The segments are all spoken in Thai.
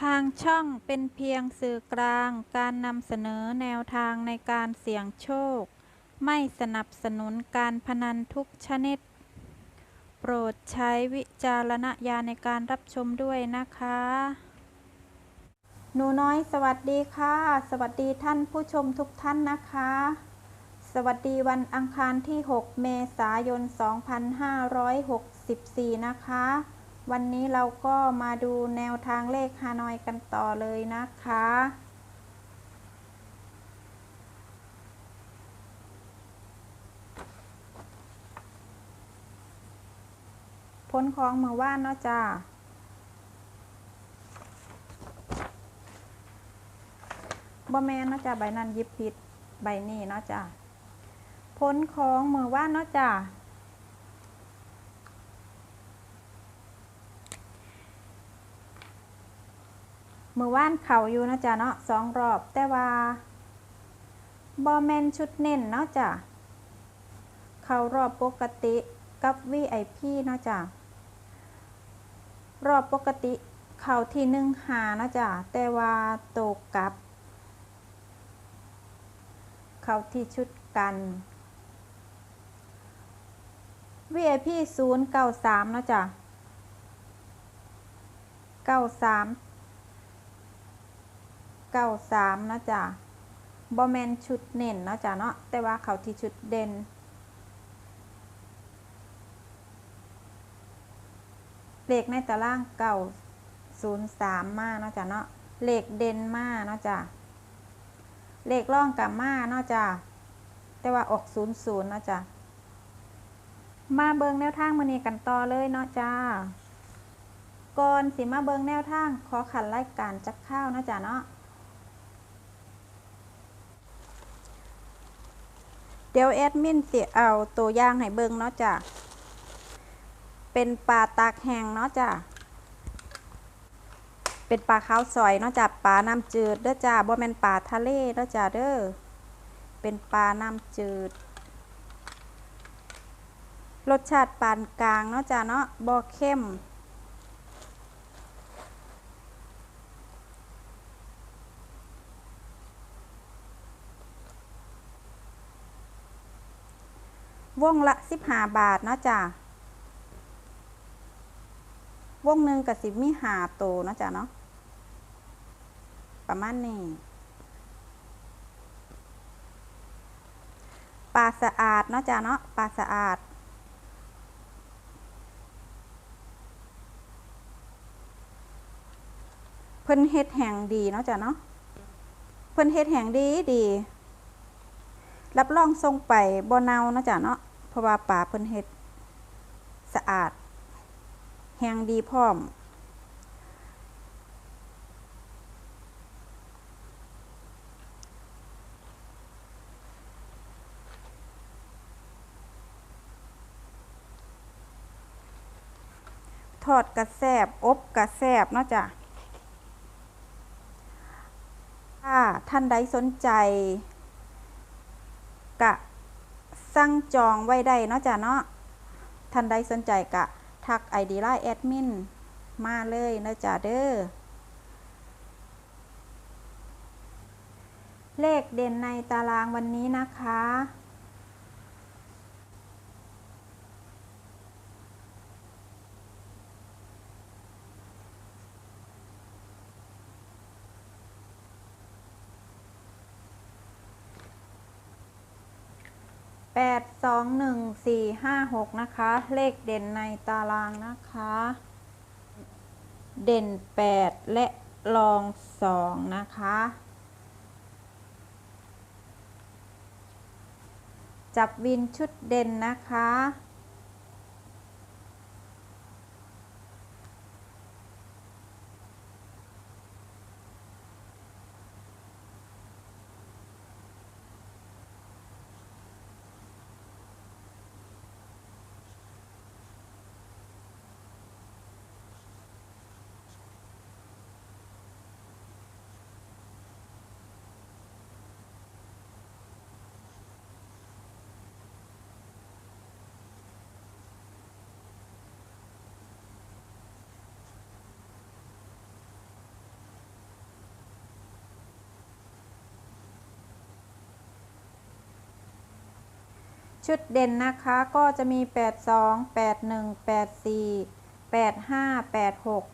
ทางช่องเป็นเพียงสื่อกลางการนำเสนอแนวทางในการเสี่ยงโชค ไม่สนับสนุนการพนันทุกชนิด โปรดใช้วิจารณญาณในการรับชมด้วยนะคะ หนูน้อยสวัสดีค่ะ สวัสดีท่านผู้ชมทุกท่านนะคะ สวัสดีวันอังคารที่ 6 เมษายน 2564 นะคะ วันนี้เราก็มาดูแนวทางเลขฮานอยกันต่อเลยนะคะพ้นของมือว่านเนาะจ้าบ่แม่นเนาะจ้าใบนั้นยิบผิดใบนี้เนาะจ้าพ้นของมือว่านเนาะจ้า มือว่านเข่าอยู่นะจ๊ะเนาะสองรอบแต่ว่าบอแมนชุดเน้นเนาะจ้ะเข่ารอบปกติกับ VIP เนาะจ้ะรอบปกติเข่าที่หนึ่งหาเนาะจ้ะแต่ว่าโตกกับ เข่าที่ชุดกัน VIP ศูนย์เก้าสามเนาะจ้ะเก้าสาม เก้าสามนะจ๊ะบอแมนชุดเน่นนะจ๊ะเนาะแต่ว่าเขาที่ชุดเด่นเลขในตารางเก่าศูนย์สามมาเนาะจ๊ะเนาะเลขเด่นมาเนาะจ๊ะเลขร่องกับมาเนาะจ๊ะแต่ว่าออกศูนย์ศูนย์เนาะจ๊ะมาเบิงแนวทางมือนี้กันต่อเลยเนาะจ้าก่อนสิมาเบิงแนวทางขอขันรายการจักข้าวเนาะจ๊ะเนาะ เดี๋ยวแอดมินสิเอาตัวย่างให้เบิ่งเนาะจ้ะ เป็นปลาตากแห้งเนาะจ้ะ เป็นปลาขาวซอยเนาะจ้ะปลาน้ำจืดเด้อจ้ะบ่แม่นปลาทะเลเด้อจ้ะเด้อ เป็นปลาน้ำจืด รสชาติปานกลางเนาะจ้ะเนาะบ่เข้ม วงละสิบห้าบาทนะจ้ะวงหนึ่งกับสิบมีหาโตนะจ้ะเนาะประมาณนี้ปลาสะอาดเนาะจ้ะเนาะปลาสะอาด เพิ่นเฮ็ดแห่งดีเนาะจ้ะเนาะเพิ่นเฮ็ดแห่งดีดี รับรองส่งไปบ่เน่าเนาะจ้ะเนาะเพราะว่าป่าเพิ่นเฮ็ดสะอาด แหงดีพร้อม ทอดกระแซบอบกระแซบเนาะจ้ะถ้าท่านใดสนใจ กะสั่งจองไว้ได้เนาะจ้ะเนาะท่านใดสนใจกะ ทัก ID ไลน์แอดมินมาเลยนะจ้ะเด้อเลขเด่นในตารางวันนี้นะคะ แปดสองหนึ่งสี่ห้าหกนะคะ เลขเด่นในตารางนะคะ เด่นแปดและรองสองนะคะ จับวินชุดเด่นนะคะ ชุดเด่นนะคะก็จะมี 82 81 84 85 86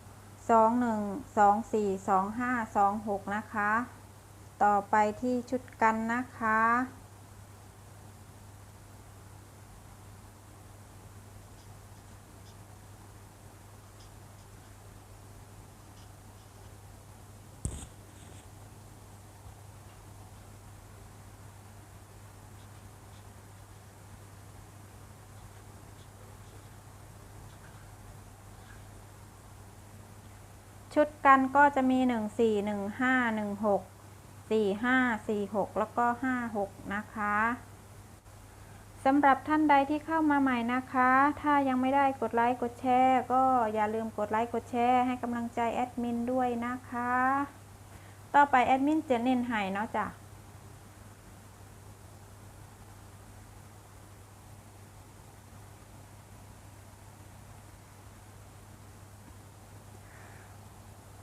21 24 25 26 นะคะ ต่อไปที่ชุดกันนะคะ ชุดกันก็จะมี 1 4 1 5 1 6 4 5 4 6 แล้วก็ 5 6 นะคะสำหรับท่านใดที่เข้ามาใหม่นะคะ ถ้ายังไม่ได้กดไลค์กดแชร์ ก็อย่าลืมกดไลค์กดแชร์ให้กำลังใจแอดมินด้วยนะคะ ต่อไปแอดมินจะเน้นให้เนาะจ้ะ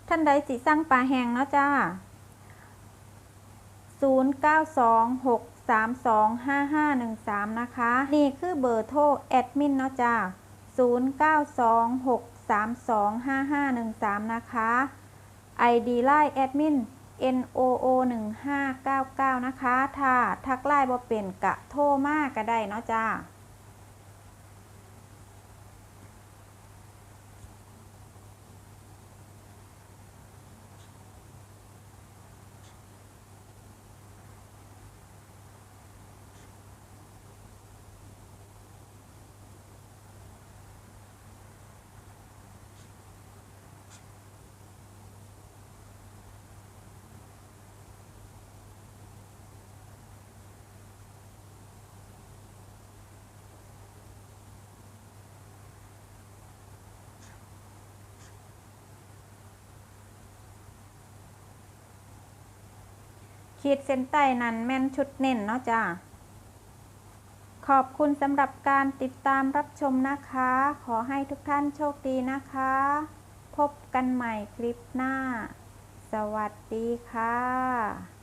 ท่านใดสิสร้างปลาแหงเนาะจ้า 0926325513 นะคะ นี่คือเบอร์โทรแอดมินเนาะจ้า 0926325513 นะคะ ID ไลน์แอดมิน NOO 1599 นะคะ ถ้าทักไลน์บ่เป็นกะโทรมากก็ได้เนาะจ้า ขีดเส้นใต้นั้นแม่นชุดเน้นเนาะจ้าขอบคุณสำหรับการติดตามรับชมนะคะ ขอให้ทุกท่านโชคดีนะคะ พบกันใหม่คลิปหน้า สวัสดีค่ะ